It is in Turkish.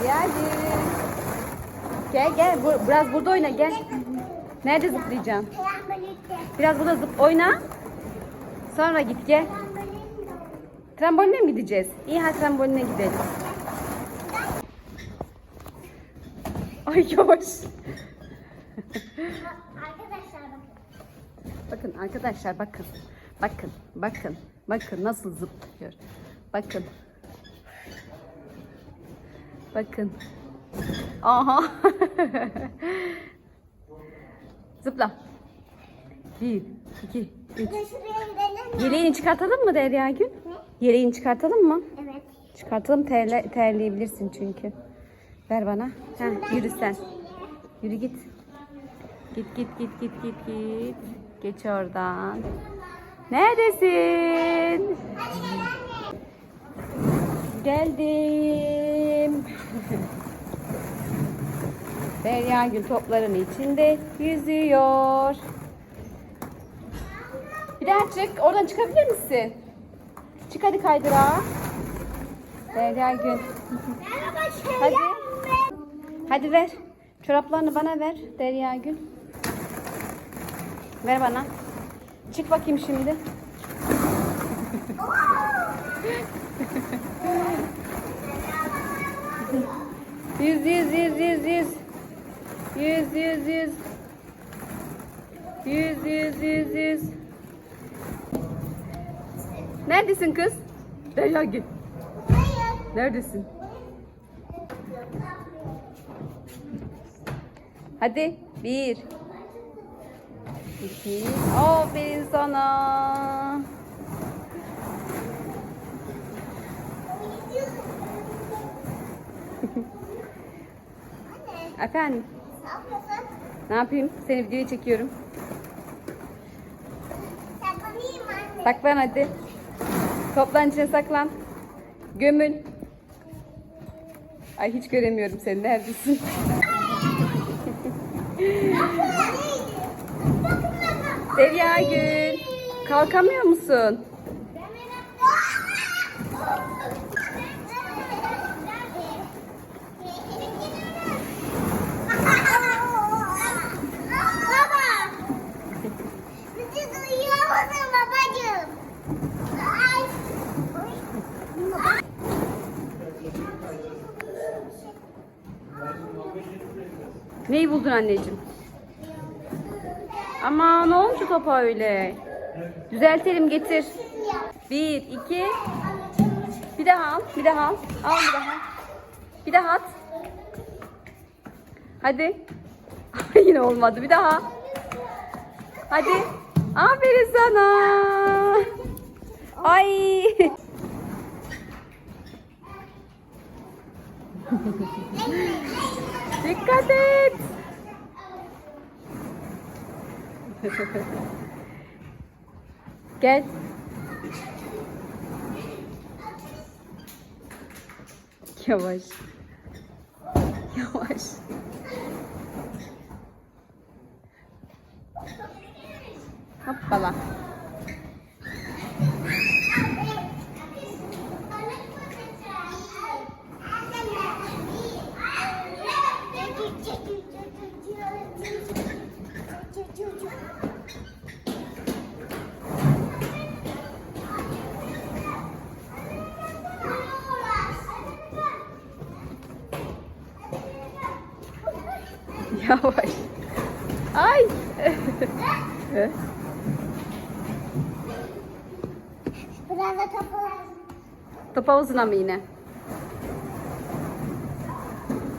Derya'cığım. Gel gel bu- biraz burada oyna gel. Nerede zıplayacaksın? Biraz burada zıp oyna. Sonra git gel. Tramboline mi gideceğiz? İyi hadi tramboline gidelim. Ay yavaş. Bakın arkadaşlar bakın. Bakın bakın. Bakın nasıl zıplıyor. Bakın. Bakın. Aha. Zıpla. Bir, iki, üç. Yeleğini çıkartalım mı Derya Gül? Yeleğini çıkartalım mı? Evet. Çıkartalım terle, terleyebilirsin çünkü. Ver bana. Heh, yürü sen. Yürü git. Git git git git git git. Geç oradan. Neredesin? Geldim. Derya Gül topların içinde yüzüyor. Çık. Oradan çıkabilir misin? Çık hadi kaydıra. Derya Gül. Merhaba Hadi. Hadi ver. Çoraplarını bana ver Derya Gül. Ver bana. Çık bakayım şimdi. yüz yüz yüz yüz yüz. Yüz yüz yüz. Yüz yüz yüz yüz. Neredesin kız? Derya. Hayır. Neredesin? Hadi. Bir. İki. Aferin sana. Efendim. ne yapıyorsun? Ne yapayım? Seni videoya çekiyorum. Saklanayım anne. Saklan hadi. Toplan içine saklan. Gömül. Ay hiç göremiyorum seni. Neredesin? Derya Gül. Kalkamıyor musun? Neyi buldun anneciğim? Ama ne olmuş topa öyle? Düzeltelim getir. Bir, iki. Bir daha al, bir daha al. Al bir daha. Bir daha at. Hadi. Yine olmadı. Bir daha. Hadi. Aferin sana. Ay. Dikkat et. Gel. Yavaş. Yavaş. Hoppala. Yavaş. Ay. Biraz da topu Top havuzuna mı yine?